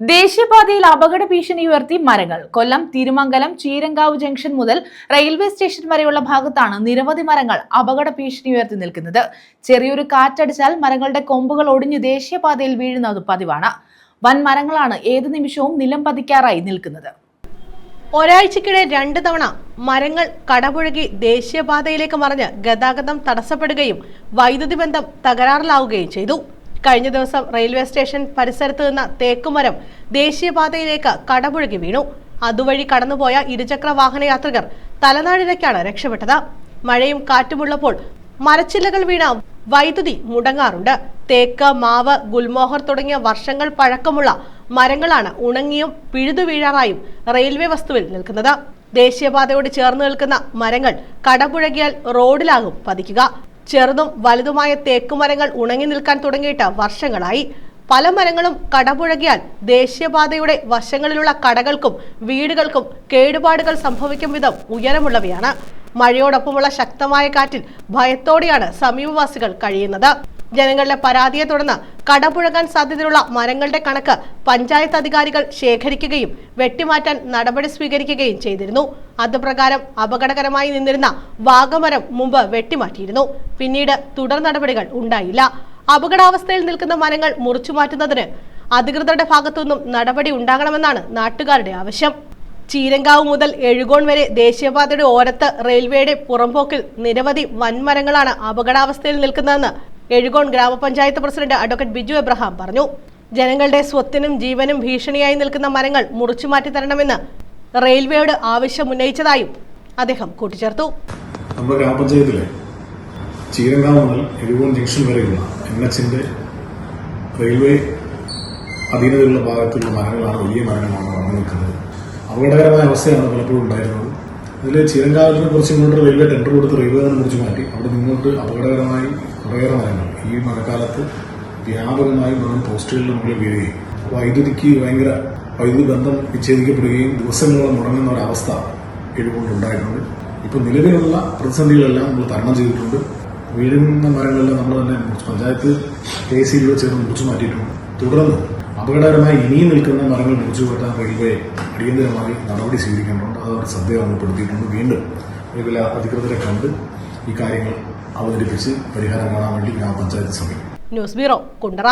ദേശീയപാതയിൽ അപകട ഭീഷണി ഉയർത്തി മരങ്ങൾ. കൊല്ലം തിരുമംഗലം ചീരങ്കാവ് ജംഗ്ഷൻ മുതൽ റെയിൽവേ സ്റ്റേഷൻ വരെയുള്ള ഭാഗത്താണ് നിരവധി മരങ്ങൾ അപകട ഭീഷണി ഉയർത്തി നിൽക്കുന്നത്. ചെറിയൊരു കാറ്റടിച്ചാൽ മരങ്ങളുടെ കൊമ്പുകൾ ഒടിഞ്ഞ് ദേശീയപാതയിൽ വീഴുന്നത് പതിവാണ്. വൻ മരങ്ങളാണ് ഏത് നിമിഷവും നിലം പതിക്കാറായി നിൽക്കുന്നത്. ഒരാഴ്ചക്കിടെ രണ്ട് തവണ മരങ്ങൾ കടപുഴകി ദേശീയപാതയിലേക്ക് മറിഞ്ഞ് ഗതാഗതം തടസ്സപ്പെടുകയും വൈദ്യുതി ബന്ധം തകരാറിലാവുകയും ചെയ്തു. കഴിഞ്ഞ ദിവസം റെയിൽവേ സ്റ്റേഷൻ പരിസരത്ത് നിന്ന തേക്കുമരം ദേശീയപാതയിലേക്ക് കടപുഴകി വീണു. അതുവഴി കടന്നുപോയ ഇരുചക്ര വാഹന യാത്രികർ തലനാഴിലേക്കാണ് രക്ഷപ്പെട്ടത്. മഴയും കാറ്റുമുള്ളപ്പോൾ മരച്ചില്ലകൾ വീണ വൈദ്യുതി മുടങ്ങാറുണ്ട്. തേക്ക് മാവ് ഗുൽമോഹർ തുടങ്ങിയ വർഷങ്ങൾ പഴക്കമുള്ള മരങ്ങളാണ് ഉണങ്ങിയും പിഴുതു വീഴാറായും റെയിൽവേ വസ്തുവിൽ നിൽക്കുന്നത്. ദേശീയപാതയോട് ചേർന്ന് നിൽക്കുന്ന മരങ്ങൾ കടപുഴകിയാൽ റോഡിലാകും പതിക്കുക. ചെറുതും വലുതുമായ തേക്കുമരങ്ങൾ ഉണങ്ങി നിൽക്കാൻ തുടങ്ങിയിട്ട് വർഷങ്ങളായി. പല മരങ്ങളും കടപുഴകിയാൽ ദേശീയപാതയുടെ വശങ്ങളിലുള്ള കടകൾക്കും വീടുകൾക്കും കേടുപാടുകൾ സംഭവിക്കും വിധം ഉയരമുള്ളവയാണ്. മഴയോടൊപ്പമുള്ള ശക്തമായ കാറ്റിൽ ഭയത്തോടെയാണ് സമീപവാസികൾ കഴിയുന്നത്. ജനങ്ങളുടെ പരാതിയെ തുടർന്ന് കടപുഴകാൻ സാധ്യതയുള്ള മരങ്ങളുടെ കണക്ക് പഞ്ചായത്ത് അധികാരികൾ ശേഖരിക്കുകയും വെട്ടിമാറ്റാൻ നടപടി സ്വീകരിക്കുകയും ചെയ്തിരുന്നു. അതുപ്രകാരം അപകടകരമായി നിന്നിരുന്ന വാഗമരം മുമ്പ് വെട്ടിമാറ്റിയിരുന്നു. പിന്നീട് തുടർ നടപടികൾ ഉണ്ടായില്ല. അപകടാവസ്ഥയിൽ നിൽക്കുന്ന മരങ്ങൾ മുറിച്ചു മാറ്റുന്നതിന് അധികൃതരുടെ ഭാഗത്തുനിന്നും നടപടി ഉണ്ടാകണമെന്നാണ് നാട്ടുകാരുടെ ആവശ്യം. ചീരങ്കാവ് മുതൽ എഴുകോൺ വരെ ദേശീയപാതയുടെ ഓരത്ത് റെയിൽവേയുടെ പുറംപോക്കിൽ നിരവധി വൻമരങ്ങളാണ് അപകടാവസ്ഥയിൽ നിൽക്കുന്നതെന്ന് എഴുകോൺ ഗ്രാമപഞ്ചായത്ത് പ്രസിഡന്റ് അഡ്വക്കേറ്റ് ബിജു എബ്രഹാം പറഞ്ഞു. ജനങ്ങളുടെ സ്വത്തിനും ജീവനും ഭീഷണിയായി നിൽക്കുന്ന മരങ്ങൾ മുറിച്ചു മാറ്റി തരണമെന്ന് റെയിൽവേയോട് ആവശ്യം ഉന്നയിച്ചതായും അദ്ദേഹം കൂട്ടിച്ചേർത്തു. നമ്മുടെ ഗ്രാമപഞ്ചായത്തിലെ ചീരങ്കാവ് മുതൽ എഴുകോൺ ജംഗ്ഷൻ വരെയുള്ള എൻ എച്ചിന്റെ റെയിൽവേ അധീനതയുള്ള ഭാഗത്തുള്ള മരങ്ങളാണ് വലിയ മരണമാണ് വന്നു നിൽക്കുന്നത്. അപകടകരമായ അവസ്ഥയാണ് പലപ്പോഴും ഉണ്ടായിരുന്നത്. അതിൽ ചീരങ്കാവിനെ കുറിച്ച് ഇങ്ങോട്ട് റെയിൽവേ ടെൻഡർ കൊടുത്ത് റെയിൽവേ തന്നെ മുറിച്ച് മാറ്റി. അവിടെ നിന്നോട്ട് അപകടകരമായി കുറേയേറെ മരങ്ങൾ. ഈ മഴക്കാലത്ത് വ്യാപകമായി മരം പോസ്റ്റുകളിൽ മുകളിൽ വീഴുകയും വൈദ്യുതിക്ക് ഭയങ്കര വൈദ്യുതി ബന്ധം വിച്ഛേദിക്കപ്പെടുകയും ദിവസങ്ങളോളം മുടങ്ങുന്ന ഒരവസ്ഥ എഴുകൊണ്ടുണ്ടായിട്ടുണ്ട് ഇപ്പോൾ നിലവിലുള്ള പ്രതിസന്ധികളെല്ലാം നമ്മൾ തരണം ചെയ്തിട്ടുണ്ട്. വീഴുന്ന മരങ്ങളെല്ലാം നമ്മൾ തന്നെ പഞ്ചായത്ത് കെ സി ബിയോ ചേർന്ന് മുറിച്ചു മാറ്റിയിട്ടുണ്ട്. തുടർന്ന് അപകടകരമായി ഇനിയും നിൽക്കുന്ന മരങ്ങൾ മുറിച്ചു മാറ്റാൻ റെയിൽവേ അടിയന്തരമായി നടപടി സ്വീകരിക്കേണ്ടതുണ്ട് അത് അവർ ശ്രദ്ധ ഓർമ്മപ്പെടുത്തിയിട്ടുണ്ട്. വീണ്ടും റെയിൽവേ അധികൃതരെ കണ്ട് ഈ കാര്യങ്ങൾ അവതരിപ്പിച്ച് പരിഹാരം കാണാൻ വേണ്ടി ഗ്രാമപഞ്ചായത്ത് ശ്രമിക്കും. News bureau Kundara.